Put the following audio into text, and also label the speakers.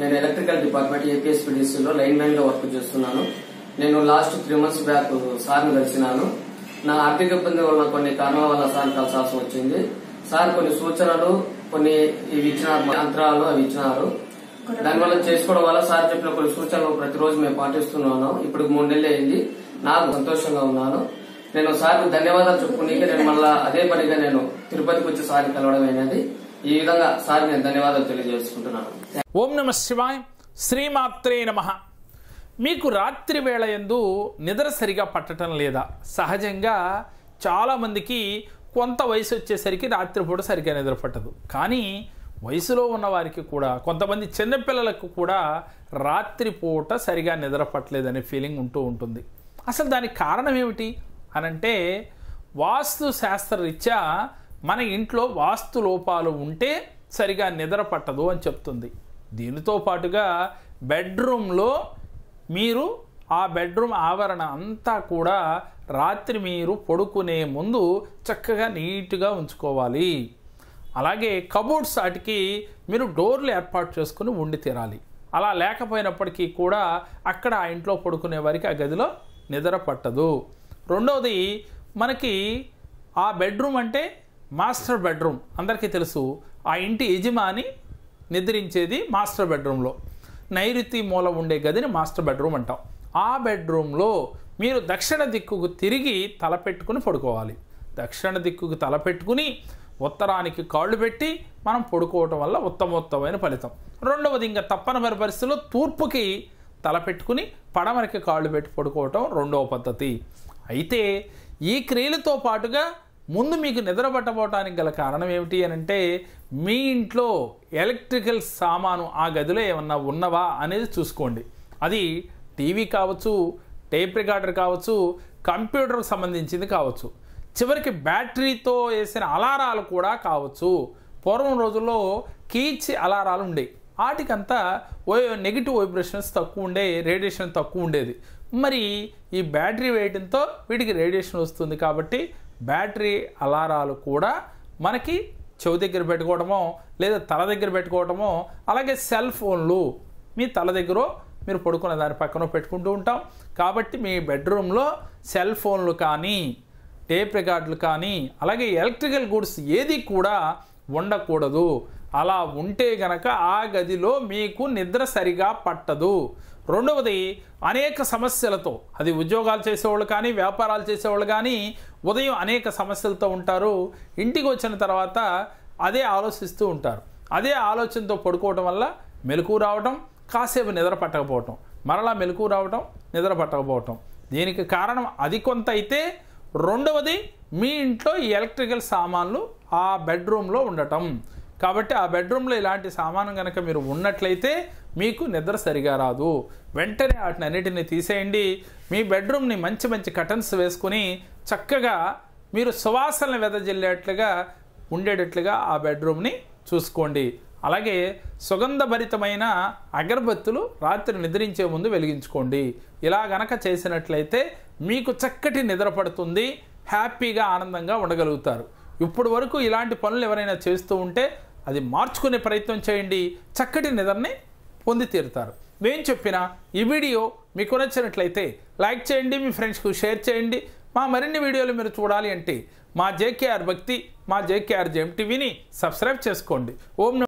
Speaker 1: నేను electrical department ఏపీఎస్పీడీసీలో line మ్యాన్గా వర్క్ చేస్తున్నాను. నేను లాస్ట్ త్రీ మంత్స్ బ్యాక్ సార్ని కలిసినాను. నా ఆర్థిక ఇబ్బంది వల్ల కొన్ని కారణాల వల్ల సార్ కలిసాల్సి వచ్చింది. సార్ కొన్ని సూచనలు కొన్ని ఇవి ఇచ్చినారు యంత్రాలు అవి ఇచ్చినారు. దానివల్ల చేసుకోవడం వల్ల సార్ చెప్పిన కొన్ని సూచనలు ప్రతిరోజు మేము పాటిస్తున్నాను. ఇప్పుడు మూడు నెలలు అయింది. నాకు సంతోషంగా ఉన్నాను. నేను సార్కి ధన్యవాదాలు చెప్పుకుని నేను మళ్ళా అదే పనిగా నేను తిరుపతికి వచ్చి సార్ని కలవడం అనేది ఈ విధంగా సార్ నేను ధన్యవాదాలు తెలియజేసుకుంటున్నాను.
Speaker 2: ఓం నమ శివాయ. శ్రీమాత్రే నమ. మీకు రాత్రి వేళ ఎందు నిద్ర సరిగా పట్టడం లేదా? సహజంగా చాలామందికి కొంత వయసు వచ్చేసరికి రాత్రిపూట సరిగా నిద్ర పట్టదు. కానీ వయసులో ఉన్నవారికి కూడా కొంతమంది చిన్నపిల్లలకు కూడా రాత్రిపూట సరిగా నిద్ర పట్టలేదనే ఫీలింగ్ ఉంటూ ఉంటుంది. అసలు దానికి కారణం ఏమిటి? అనంటే వాస్తు శాస్త్రరీత్యా మన ఇంట్లో వాస్తు లోపాలు ఉంటే సరిగా నిద్ర పట్టదు అని చెప్తుంది. దీనితో పాటుగా బెడ్రూమ్లో మీరు ఆ బెడ్రూమ్ ఆవరణ అంతా కూడా రాత్రి మీరు పడుకునే ముందు చక్కగా నీట్గా ఉంచుకోవాలి. అలాగే కబోర్డ్స్ వాటికి మీరు డోర్లు ఏర్పాటు చేసుకుని ఉండి తీరాలి. అలా లేకపోయినప్పటికీ కూడా అక్కడ ఆ ఇంట్లో పడుకునే వారికి ఆ గదిలో నిద్ర పట్టదు. రెండవది మనకి ఆ బెడ్రూమ్ అంటే మాస్టర్ బెడ్రూమ్. అందరికీ తెలుసు ఆ ఇంటి యజమాని నిద్రించేది మాస్టర్ బెడ్రూమ్లో. నైరుతి మూల ఉండే గదిని మాస్టర్ బెడ్రూమ్ అంటాం. ఆ బెడ్రూమ్లో మీరు దక్షిణ దిక్కుకు తిరిగి తలపెట్టుకుని పడుకోవాలి. దక్షిణ దిక్కుకు తలపెట్టుకుని ఉత్తరానికి కాళ్ళు పెట్టి మనం పడుకోవటం వల్ల ఉత్తమోత్తమైన ఫలితం. రెండవది ఇంకా తప్పనిసరి పరిస్థితుల్లో తూర్పుకి తలపెట్టుకుని పడమరికి కాళ్ళు పెట్టి పడుకోవటం రెండవ పద్ధతి. అయితే ఈ క్రియలతో పాటుగా ముందు మీకు నిద్ర పట్టబోవటానికి గల కారణం ఏమిటి అని అంటే మీ ఇంట్లో ఎలక్ట్రికల్ సామాను ఆ గదిలో ఏమన్నా ఉన్నవా అనేది చూసుకోండి. అది టీవీ కావచ్చు టేప్ రికార్డర్ కావచ్చు కంప్యూటర్కి సంబంధించింది కావచ్చు. చివరికి బ్యాటరీతో వేసిన అలారాలు కూడా కావచ్చు. పూర్వం రోజుల్లో కీచ్ అలారాలు ఉండేవి. వాటికంతా ఓ నెగిటివ్ వైబ్రేషన్స్ తక్కువ ఉండే రేడియేషన్ తక్కువ ఉండేది. మరి ఈ బ్యాటరీ వేయడంతో వీటికి రేడియేషన్ వస్తుంది కాబట్టి బ్యాటరీ అలారాలు కూడా మనకి చెవి దగ్గర పెట్టుకోవడమో లేదా తల దగ్గర పెట్టుకోవడమో అలాగే సెల్ ఫోన్లు మీ తల దగ్గర మీరు పడుకున్న దాని పక్కన పెట్టుకుంటూ ఉంటాం. కాబట్టి మీ బెడ్రూమ్లో సెల్ ఫోన్లు కానీ టేప్ రికార్డులు కానీ అలాగే ఎలక్ట్రికల్ గూడ్స్ ఏది కూడా ఉండకూడదు. అలా ఉంటే గనక ఆ గదిలో మీకు నిద్ర సరిగా పట్టదు. రెండవది అనేక సమస్యలతో అది ఉద్యోగాలు చేసేవాళ్ళు కానీ వ్యాపారాలు చేసేవాళ్ళు కానీ ఉదయం అనేక సమస్యలతో ఉంటారు. ఇంటికి వచ్చిన తర్వాత అదే ఆలోచిస్తూ ఉంటారు. అదే ఆలోచనతో పడుకోవటం వల్ల మెలకు రావటం కాసేపు నిద్ర పట్టకపోవటం మరలా మెలకు రావటం నిద్ర పట్టకపోవటం. దీనికి కారణం అది కొంత అయితే రెండవది మీ ఇంట్లో ఈ ఎలక్ట్రికల్ సామాన్లు ఆ బెడ్రూమ్లో ఉండటం. కాబట్టి ఆ బెడ్రూమ్లో ఇలాంటి సామాను కనుక మీరు ఉన్నట్లయితే మీకు నిద్ర సరిగా రాదు. వెంటనే వాటిని అన్నిటిని తీసేయండి. మీ బెడ్రూమ్ని మంచి మంచి కటన్స్ వేసుకుని చక్కగా మీరు సువాసనలు వెదజల్లేట్లుగా ఉండేటట్లుగా ఆ బెడ్రూమ్ని చూసుకోండి. అలాగే సుగంధభరితమైన అగరబత్తులు రాత్రి నిద్రించే ముందు వెలిగించుకోండి. ఇలా గనక చేసినట్లయితే మీకు చక్కటి నిద్ర పడుతుంది. హ్యాపీగా ఆనందంగా ఉండగలుగుతారు. ఇప్పుడు వరకు ఇలాంటి పనులు ఎవరైనా చేస్తూ ఉంటే అది మార్చుకునే ప్రయత్నం చేయండి. చక్కటి నిద్రని పొంది తీరుతారు. నేను చెప్పిన ఈ వీడియో మీకు నచ్చినట్లయితే లైక్ చేయండి మీ ఫ్రెండ్స్కు షేర్ చేయండి. మా మరిన్ని వీడియోలు మీరు చూడాలి అంటే మా జేకేఆర్ భక్తి మా జేకేఆర్ జెమ్ టీవీని సబ్స్క్రైబ్ చేసుకోండి. ఓం